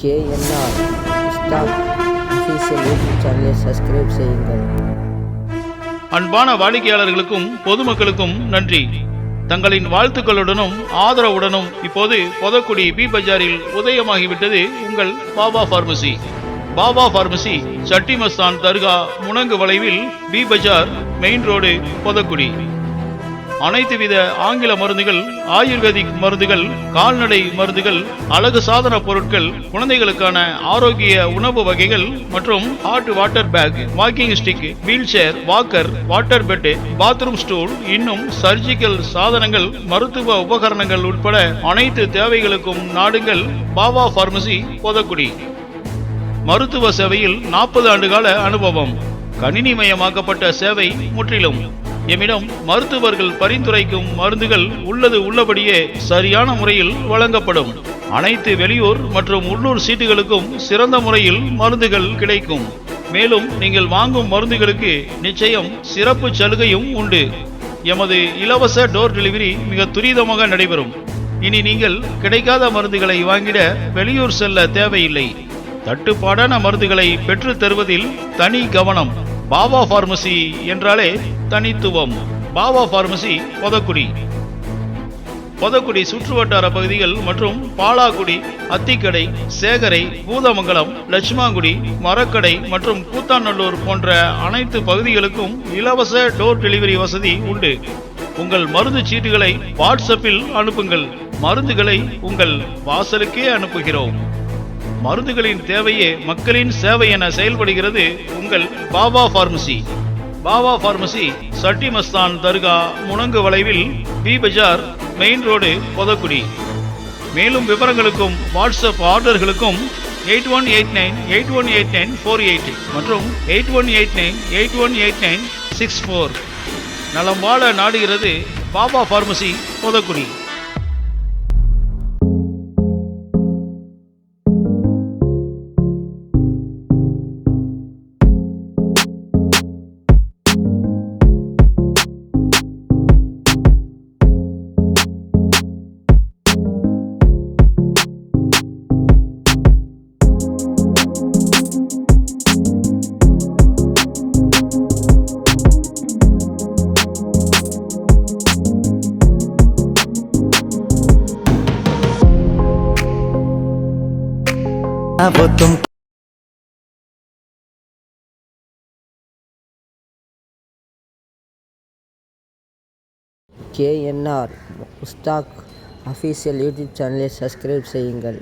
KNR stock official YouTube சேனலை subscribe செய்யுங்கள். அன்பான வாடிக்கையாளர்களுக்கும் பொதுமக்களுக்கும் நன்றி. தங்களின் வாழ்த்துக்களுடனும் ஆதரவுடனும் இப்போது பொதக்குடி பி பஜாரில் உதயமாகிவிட்டது உங்கள் பாபா பார்மசி பாபா பார்மசி சட்டிமஸ்தான் தர்கா முனங்கு வளைவில் B Bazaar main road Podakkudi. அனைத்து வித ஆங்கில மருந்துகள் ஆயுர்வேதிக் மருந்துகள் கால்நடை மருந்துகள் அழகு சாதன பொருட்கள் குழந்தைகளுக்கான ஆரோக்கிய உணவு வகைகள் மற்றும் hot water bag walking stick wheel chair walker water bed bathroom stool இன்னும் சர்ஜிக்கல் சாதனங்கள் மருத்துவ உபகரணங்கள் உட்பட அனைத்து தேவைகளுக்கும் நாடுங்கள். பாபா பார்மசி போதக்குடி. மருத்துவ சேவையில் நாற்பது ஆண்டுகால அனுபவம். கணினிமயமாக்கப்பட்ட சேவை முற்றிலும். எம்மிடம் மருத்துவர்கள் பரிந்துரைக்கும் மருந்துகள் உள்ளது உள்ளபடியே சரியான முறையில் வழங்கப்படும். அனைத்து வெளியூர் மற்றும் உள்ளூர் சீட்டுகளுக்கும் சிறந்த முறையில் மருந்துகள் கிடைக்கும். மேலும் நீங்கள் வாங்கும் மருந்துகளுக்கு நிச்சயம் சிறப்பு சலுகையும் உண்டு. எமது இலவச டோர் டெலிவரி மிக துரிதமாக நடைபெறும். இனி நீங்கள் கிடைக்காத மருந்துகளை வாங்கிட வெளியூர் செல்ல தேவையில்லை. தட்டுப்பாடான மருந்துகளை பெற்றுத் தருவதில் தனி கவனம். பாபா பார்மசி என்றாலே தனித்துவம். பாபா பார்மசி பொதக்குடி. பொதக்குடி சுற்றுவட்டார பகுதிகள் மற்றும் பாலாக்குடி அத்திக்கடை சேகரை பூதமங்கலம் லட்சுமாங்குடி மரக்கடை மற்றும் கூத்தாநல்லூர் போன்ற அனைத்து பகுதிகளுக்கும் இலவச டோர் டெலிவரி வசதி உண்டு. உங்கள் மருந்து சீட்டுகளை வாட்ஸ்அப்பில் அனுப்புங்கள். மருந்துகளை உங்கள் வாசலுக்கே அனுப்புகிறோம். மருந்துகளின் தேவையே மக்களின் சேவை என செயல்படுகிறது உங்கள் பாபா பார்மசி பாபா பார்மசி சட்டி மஸ்தான் தர்கா முனங்கு வளைவில் B Bazaar main road Podakkudi. மேலும் விவரங்களுக்கும் WhatsApp ஆர்டர்களுக்கும் eight one eight nine eight one eight nine four eight மற்றும் eight one eight nine eight one eight nine six four. நலம் வாழ நாடுகிறது பாபா பார்மசி பொதக்குடி. அபத்தம் கேஎன்ஆர் ஸ்டாக் அஃபீஷியல் யூடியூப் சேனலை subscribe செய்யுங்கள்